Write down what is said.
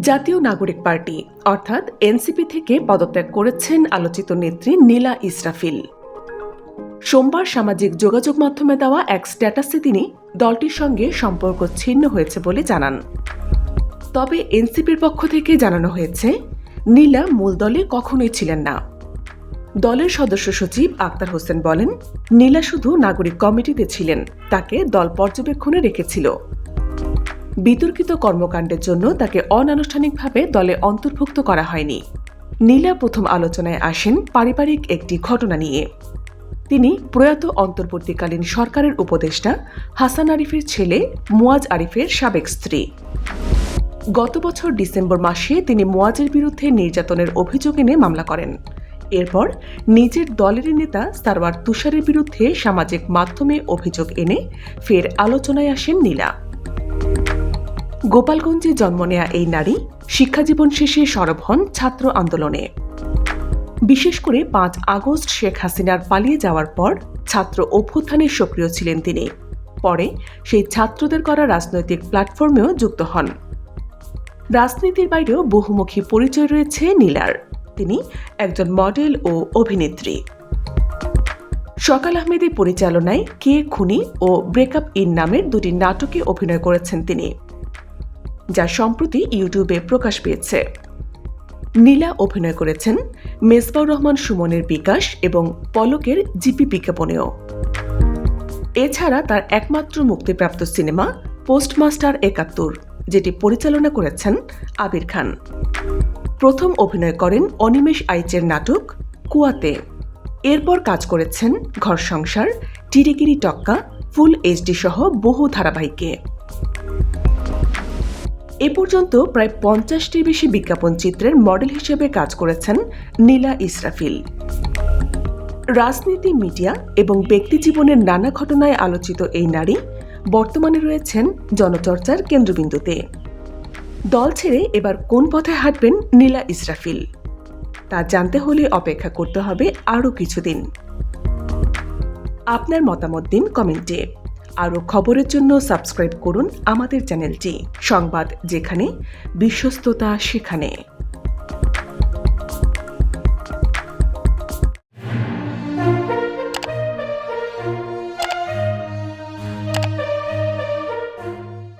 জাতীয় নাগরিক পার্টি, অর্থাৎ এনসিপি থেকে পদত্যাগ করেছেন আলোচিত নেত্রী নীলা ইসরাফিল। সোমবার সামাজিক যোগাযোগ মাধ্যমে দেওয়া এক স্ট্যাটাসে তিনি দলটির সঙ্গে সম্পর্ক ছিন্ন হয়েছে বলে জানান। তবে এনসিপির পক্ষ থেকে জানানো হয়েছে, নীলা মূল দলে কখনোই ছিলেন না। দলের সদস্য সচিব আক্তার হোসেন বলেন, নীলা শুধু নাগরিক কমিটিতে ছিলেন, তাকে দল পর্যবেক্ষণে রেখেছিল। বিতর্কিত কর্মকাণ্ডের জন্য তাকে অনানুষ্ঠানিকভাবে দলে অন্তর্ভুক্ত করা হয়নি। নীলা প্রথম আলোচনায় আসেন পারিবারিক একটি ঘটনা নিয়ে। তিনি প্রয়াত অন্তর্বর্তীকালীন সরকারের উপদেষ্টা হাসান আরিফের ছেলে মুয়াজ আরিফের সাবেক স্ত্রী। গত বছর ডিসেম্বর মাসে তিনি মোয়াজের বিরুদ্ধে নির্যাতনের অভিযোগ এনে মামলা করেন। এরপর নিজের দলের নেতা সারওয়ার তুষারের বিরুদ্ধে সামাজিক মাধ্যমে অভিযোগ এনে ফের আলোচনায় আসেন নীলা। গোপালগঞ্জে জন্ম নেয়া এই নারী শিক্ষাজীবন শেষে সরব হন ছাত্র আন্দোলনে। বিশেষ করে পাঁচ আগস্ট শেখ হাসিনার পালিয়ে যাওয়ার পর ছাত্র অভ্যুত্থানে সক্রিয় ছিলেন তিনি। পরে সেই ছাত্রদের করা রাজনৈতিক প্ল্যাটফর্মেও যুক্ত হন। রাজনীতির বাইরেও বহুমুখী পরিচয় রয়েছে নীলার। তিনি একজন মডেল ও অভিনেত্রী। সকাল আহমেদের পরিচালনায় কে খুনি ও ব্রেকআপ ইন নামের দুটি নাটকে অভিনয় করেছেন তিনি। যা সম্প্রতি ইউটিউবে প্রকাশ পেয়েছে। নীলা অভিনয় করেছেন মেজবাউর রহমান সুমনের বিকাশ এবং পলকের জিপি বিজ্ঞাপনেও। এছাড়া তার একমাত্র মুক্তিপ্রাপ্ত সিনেমা পোস্টমাস্টার একাত্তর, যেটি পরিচালনা করেছেন আবির খান। প্রথম অভিনয় করেন অনিমেষ আইচের নাটক কুয়াতে। এরপর কাজ করেছেন ঘর সংসার, টিরিগিরি টক্কা, ফুল এইচডি সহ বহু ধারাবাহিকে। এ পর্যন্ত প্রায় পঞ্চাশটির বেশি বিজ্ঞাপন চিত্রের মডেল হিসেবে কাজ করেছেন নীলা ইসরাফিল। রাজনীতি, মিডিয়া এবং ব্যক্তিজীবনের নানা ঘটনায় আলোচিত এই নারী বর্তমানে রয়েছেন জনচর্চার কেন্দ্রবিন্দুতে। দল ছেড়ে এবার কোন পথে হাঁটবেন নীলা ইসরাফিল? তা জানতে হলে অপেক্ষা করতে হবে আরও কিছুদিন। আপনার মতামত দিন কমেন্টে। আরও খবরের জন্য সাবস্ক্রাইব করুন আমাদের চ্যানেলটি। সংবাদ যেখানে বিশ্বস্ততা সেখানে।